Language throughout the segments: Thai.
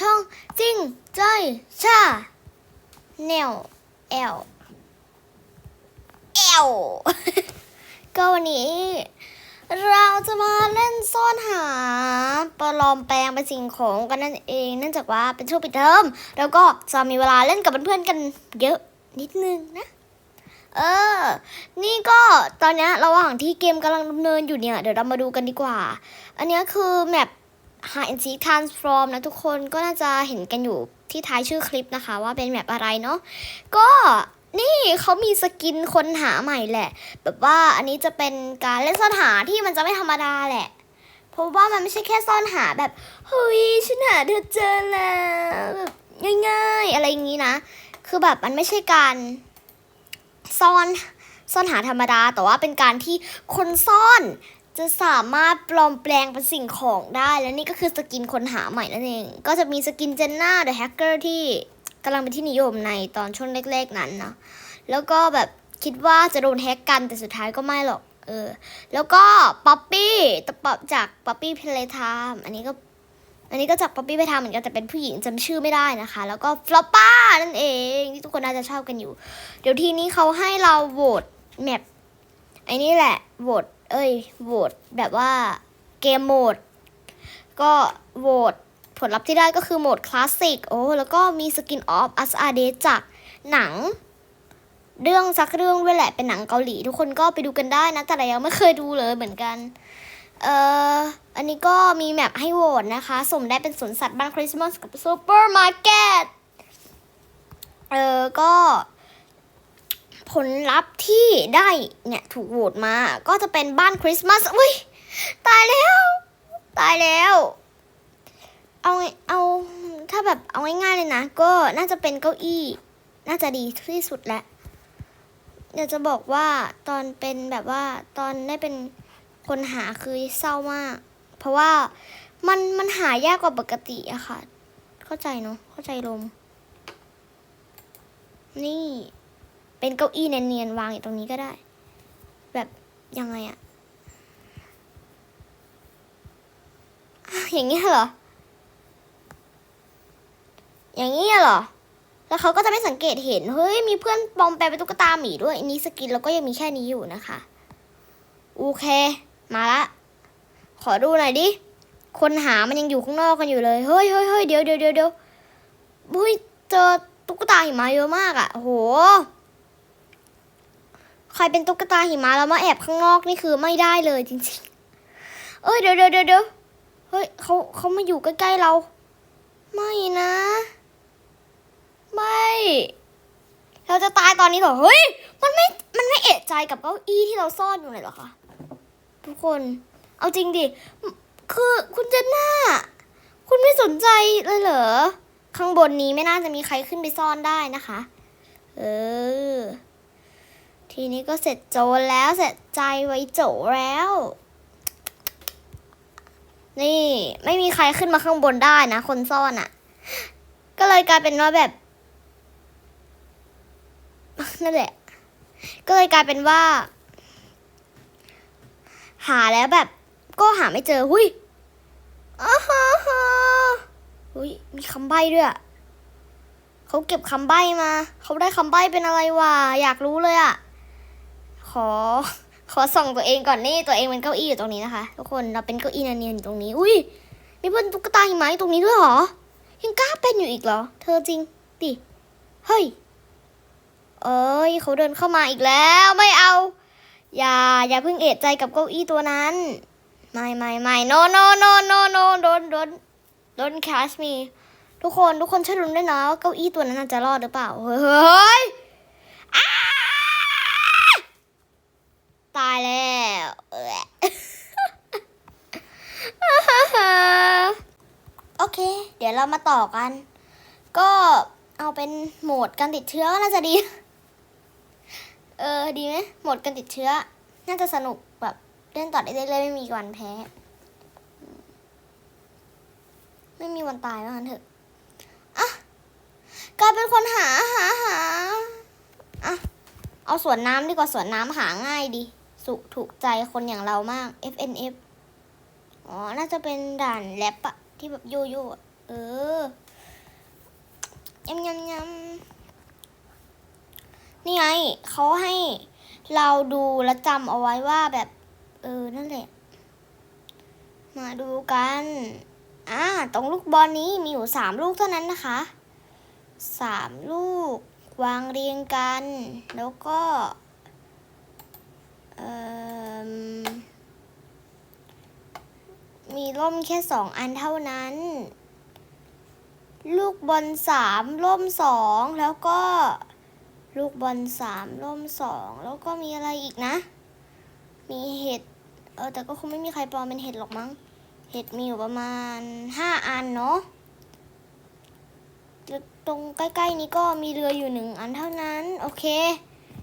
ช่องจริงใจชาแนวแอลแอลก็วันนี้ เราจะมาเล่นซ่อนหาปลอมแปลงเป็นสิ่งของกันนั่นเองเนื่องจากว่าเป็นช่วงปิดเทอมแล้วก็จะมีเวลาเล่นกับเพื่อนๆกันเยอะนิดนึงนะ เออ นี่ก็ตอนนี้ระหว่างที่เกมกำลังดำเนินอยู่เนี่ย เดี๋ยวเรามาดูกันดีกว่า อันนี้คือแมป Hide and Seek Transform นะทุกคนก็น่าจะเห็นกันอยู่ที่ท้ายชื่อคลิปนะคะ ว่าเป็นแมปอะไรเนาะก็นี่เขามีสกินคนหาใหม่แหละ แบบว่าอันนี้จะเป็นการเล่นซ่อนหาที่มันจะไม่ธรรมดาแหละ เพราะว่ามันไม่ใช่แค่ซ่อนหาแบบเฮ้ยฉันหาเธอเจอแล้วแบบง่าย ๆ อะไรอย่างนี้นะ คือแบบมันไม่ใช่การซ่อนซ่อนหาธรรมดา แต่ว่าเป็นการที่คนซ่อน จะสามารถปลอมแปลงเป็นสิ่งของได้ และนี่ก็คือสกินคนหาใหม่นั่นเอง ก็จะมีสกินเจนน่าเดอะแฮกเกอร์ที่กำลังเป็นที่นิยมในตอนช่วงแรกๆนั้นนะแล้วก็แบบคิดว่าจะโดนแฮกกันแต่สุดท้ายก็ไม่หรอกเออแล้วก็ป๊อปปี้ตะปบจากป๊อปปี้เพลย์ไทม์อันนี้ก็อันนี้ก็จากป๊อปปี้เพลย์ไทม์เหมือนกันแต่เป็นผู้หญิงจำชื่อไม่ได้นะคะ แล้วก็ฟลอปป้านั่นเองที่ทุกคนน่าจะชอบกันอยู่ เดี๋ยวทีนี้เขาให้เราโหวตแมปไอ้นี่แหละโหวต เอ้ยโหวตแบบว่าเกมโหมด ก็โหวตผลลัพธ์ที่ได้ก็คือโหมดคลาสสิกโอ้แล้วก็มีสกินออฟอัสอาเดจากหนัง เรื่องสักเรื่องด้วยแหละเป็นหนังเกาหลี ทุกคนก็ไปดูกันได้นะ แต่เรายังไม่เคยดูเลยเหมือนกัน เอ่อ อันนี้ก็มีแมปให้โหวตนะคะ สมได้เป็นสวนสัตว์บ้านคริสต์มาสกับซูเปอร์มาร์เก็ต เออก็ ผลลัพธ์ที่ได้เนี่ยถูกโหวตมาก็จะเป็นบ้านคริสต์มาสอุ้ยตายแล้ว ตายแล้ว เอาเอาถ้าแบบเอาง่ายๆเลยนะ ก็น่าจะเป็นเก้าอี้ น่าจะดีที่สุดแหละอยากจะบอกว่าตอนเป็นแบบว่าตอนได้เป็นคนหาคือเศร้ามาก เพราะว่ามันมันหายากกว่าปกติอะค่ะ เข้าใจเนาะเข้าใจลม นี่ เป็นเก้าอี้เนียนๆวางอยู่ตรงนี้ก็ได้ แบบยังไงอะอย่างเงี้ยเหรอ อย่างเงี้ยเหรอ แล้วเขาก็จะไม่สังเกตเห็น เฮ้ย มีเพื่อนปลอมแปลงเป็นตุ๊กตาหมีด้วยอันนี้สกินแล้วก็ยังมีแค่นี้อยู่นะคะ โอเค มาละ ขอดูหน่อยดิ คนหามันยังอยู่ข้างนอกกันอยู่เลย เฮ้ยเฮ้ยเฮ้ยเดี๋ยวเดี๋ยวเดี๋ยวเดี๋ยวเฮ้ยเจอตุ๊กตาหิมะเยอะมากอะ่ะโห ใครเป็นตุ๊กตาหิมะแล้วมาแอบข้างนอกนี่คือไม่ได้เลยจริงๆ เอ้ยเดี๋ยวเดี๋ยวเดี๋ยวเฮ้ยเขาเขามาอยู่ใกล้ๆเรา ไม่นะ ไม่ เราจะตายตอนนี้เหรอ เฮ้ย มันไม่ มันไม่เอะใจกับเก้าอี้ที่เราซ่อนอยู่เลยเหรอคะทุกคน เอาจริงดิ คือคุณเจนน่า คุณไม่สนใจเลยเหรอ ข้างบนนี้ไม่น่าจะมีใครขึ้นไปซ่อนได้นะคะ เออ ทีนี้ก็เสร็จโจแล้วเสร็จใจไว้โจแล้ว นี่ไม่มีใครขึ้นมาข้างบนได้นะ คนซ่อนอะ่ะ ก็เลยกลายเป็นว่าแบบนั่นแหละ ก็เลยกลายเป็นว่า หาแล้วแบบ ก็หาไม่เจอหุยอ้าฮะฮะหุยมีคำใบ้ด้วยเขาเก็บคำใบ้มา เขาได้คำใบ้เป็นอะไรวะ อยากรู้เลยอะ ขอ ขอส่องตัวเองก่อนนี่ตัวเองเป็นเก้าอี้อยู่ตรงนี้นะคะ ทุกคนเราเป็นเก้าอี้เนียนๆอยู่ตรงนี้ อุ้ยมีเพื่อนตุ๊กตาหิมะอยู่ตรงนี้ด้วยเหรอ ยังกล้าเป็นอยู่อีกเหรอ เธอจริง ดิ เฮ้ย เอ้ยเขาเดินเข้ามาอีกแล้วไม่เอา อย่า อย่าเพิ่งเอะใจกับเก้าอี้ตัวนั้น ไม่ไม่ไม่ no no no no no don't don't don't catch me ทุกคนทุกคนช่วยรุนด้วยนะว่าเก้าอี้ตัวนั้นจะรอดหรือเปล่า เฮ้ยอ้า ตายแล้วเอ้ยโอเค เดี๋ยวเรามาต่อกัน ก็เอาเป็นโหมดการติดเชื้อก็น่าจะดี เออดีไหมโหมดการติดเชื้อ น่าจะสนุกแบบเล่นต่อได้เรื่อยๆไม่มีวันแพ้ ไม่มีวันตายว่างั้นเถอะอะกลายเป็นคนหาหาหาอะเอาสวนน้ำดีกว่าสวนน้ำหาง่ายดี สุถูกใจคนอย่างเรามาก FNF อ๋อ น่าจะเป็นด่านแรปอะที่แบบโยโย่เออยำยำยำนี่ไงเขาให้เราดูและจำเอาไว้ว่าแบบ เออ นั่นแหละ มาดูกัน อ่า ตรงลูกบอลนี้มีอยู่สามลูกเท่านั้นนะคะ สามลูก วางเรียงกัน แล้วก็ มีร่มแค่สองอันเท่านั้น ลูกบอลสามร่มสองแล้วก็ลูกบอลสามร่มสองแล้วก็มีอะไรอีกนะ มีเห็ดเออแต่ก็คงไม่มีใครปลอมเป็นเห็ดหรอกมั้ง เห็ดมีอยู่ประมาณห้าอันเนาะตรงใกล้ๆนี้ก็มีเรืออยู่หนึ่งอันเท่านั้น โอเค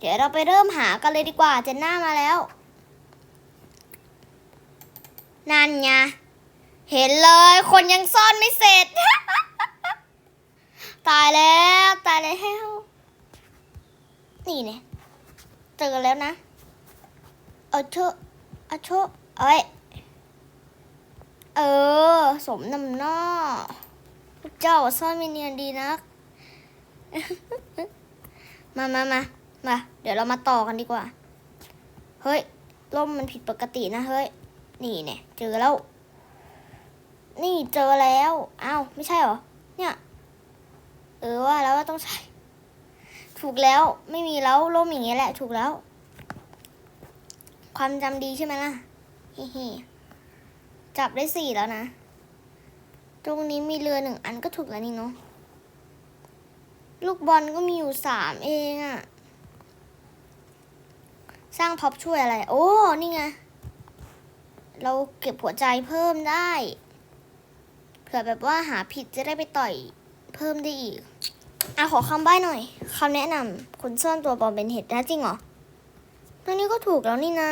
เดี๋ยวเราไปเริ่มหากันเลยดีกว่า เจนหน้ามาแล้ว นั่นไง เห็นเลย คนยังซ่อนไม่เสร็จ ตายแล้ว ตายแล้ว นี่เนี่ยเจอแล้วนะ เอาเถอะเอาเถอะเอ้ย เออ สมนำหน้าเจ้าซ่อนไม่เนียนดีนัก มามามา มาเดี๋ยวเรามาต่อกันดีกว่า เฮ้ยล่มมันผิดปกตินะเฮ้ย นี่เนี่ยเจอแล้ว นี่เจอแล้วอ้าวไม่ใช่หรอ เนี่ย เออว่าแล้วว่าต้องใช้ถูกแล้วไม่มีแล้วล่มอย่างเงี้ยแหละ ถูกแล้ว ความจำดีใช่ไหมล่ะฮิฮิจับได้สี่แล้วนะ ตรงนี้มีเรือหนึ่งอันก็ถูกแล้วนี่เนาะลูกบอลก็มีอยู่สามเองอะ สร้างพ็อปช่วยอะไร โอ้ นี่ไง เราเก็บหัวใจเพิ่มได้ เผื่อแบบว่าหาผิดจะได้ไปต่อยเพิ่มได้อีก อะขอคำใบ้หน่อยคำแนะนำคุณซ่อนตัวปลอมเป็นเห็ดนะจริงเหรอตรงนี้ก็ถูกแล้วนี่นา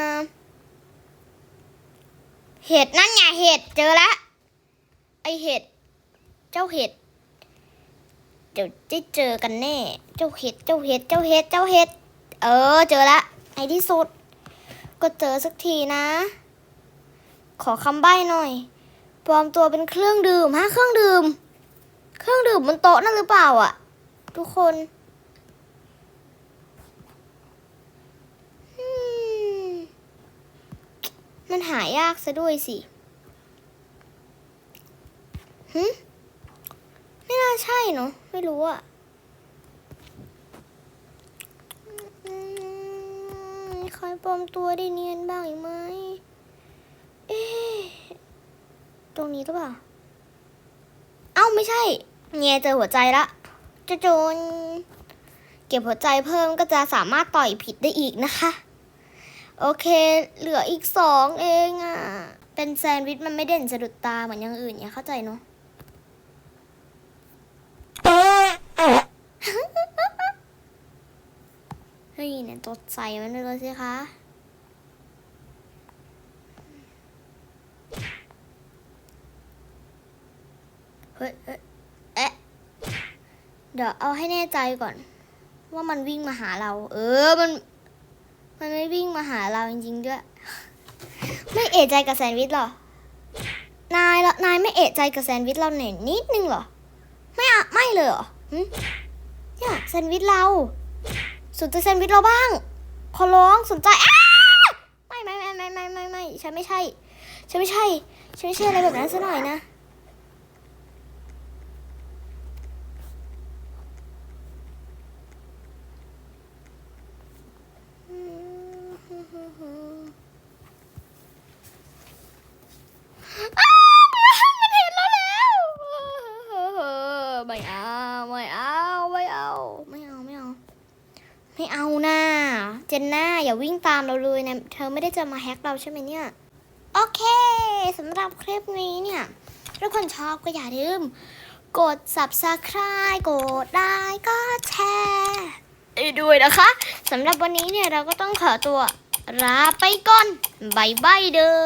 เห็ดนั่นไงเห็ดเจอละไอเห็ด เจ้าเห็ด เดี๋ยวจะเจอกันแน่ เจ้าเห็ด เจ้าเห็ด เจ้าเห็ด เจ้าเห็ด เออ เจอละ ในที่สุด ก็เจอสักทีนะ ขอคำใบ้หน่อยปลอมตัวเป็นเครื่องดื่มฮะเครื่องดื่ม เครื่องดื่มบนโต๊ะนั่นหรือเปล่าอะ ทุกคนมมันหายากซะด้วยสิหึไม่น่าใช่เนาะไม่รู้อะอืมมีใคร ปลอมตัวได้เนียนบ้างอีกไหม เอ๊ะตรงนี้หรือเปล่า เอ้าไม่ใช่เงียเจอหัวใจละจะโจน เก็บหัวใจเพิ่มก็จะสามารถต่อยผิดได้อีกนะคะ โอเค เหลืออีกสองเองอะ่ะ เป็นแซนด์วิชมันไม่เด่นสะดุดตาเหมือนอย่างอื่นเนี่ยเข้าใจเนาะ เฮ้ยเนี่ยตดใส่มันเลยสิคะเฮ้ยเอ้ยเอ๊ะเดี๋ยวเอาให้แน่ใจก่อน ว่ามันวิ่งมาหาเรา เออมัน มันไม่วิ่งมาหาเราจริงๆด้วย ไม่เอะใจกับแซนด์วิชหรอนายละนายไม่เอะใจกับแซนด์วิชเราหน่อยนิดนึงเหรอ ไม่อะไม่เลยเหรอหึเนี่แซนด์วิชเรา สนใจแซนด์วิชเราบ้าง ขอร้องสนใจไม่ไม่ไม่ไม่ไม่ไม่ไม่ฉันไม่ใช่ ฉันไม่ใช่ ฉันไม่ใช่อะไรแบบนั้นซะหน่อยนะ อ้าวมันเห็นเราแล้วไม่เอาไม่เอาไม่เอาไม่เอาไม่เอาไม่เอานะ เจนน่าอย่าวิ่งตามเราเลยนะ เธอไม่ได้จะมาแฮกเราใช่ไหมเนี่ย โอเคสำหรับคลิปนี้เนี่ยถ้าคนชอบก็อย่าลืม กด subscribe กดไลค์ก็แชร์ด้วยนะคะสำหรับวันนี้เนี่ยเราก็ต้องขอตัวลาไปก่อนบายบายเด้อ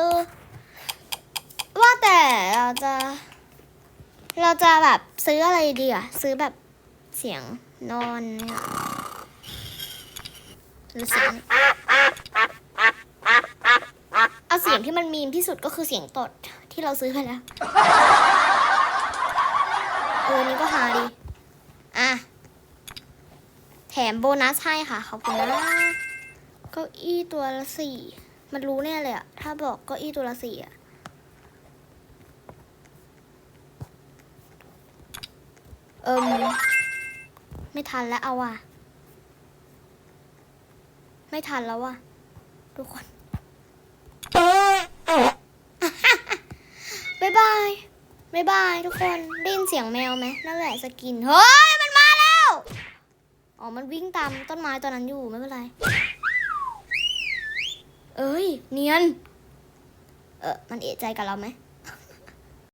ว่าแต่เราจะ เราจะแบบซื้ออะไรดีอะซื้อแบบเสียงนอน หรือเสียงเอาเสียงที่มันมีมที่สุดก็คือเสียงตดที่เราซื้อไปแล้วเออนี่ก็หาดี อะ แถมโบนัสให้ค่ะขอบคุณนะเก้าอี้ตัวละสี่มันรู้แน่เลยอะถ้าบอกเก้าอี้ตัวละสี่อะเอิมไม่ทันแล้วเอาว่ะ ไม่ทันแล้วว่ะ ทุกคน บ๊ายบาย บ๊ายบายทุกคน ได้ยินเสียงแมวไหมนั่นแหละสกิน เฮ้ย มันมาแล้ว อ๋อ มันวิ่งตามต้นไม้ตอนนั้นอยู่ไม่เป็นไร เอ้ย เนียน เออมันเอะใจกับเราไหม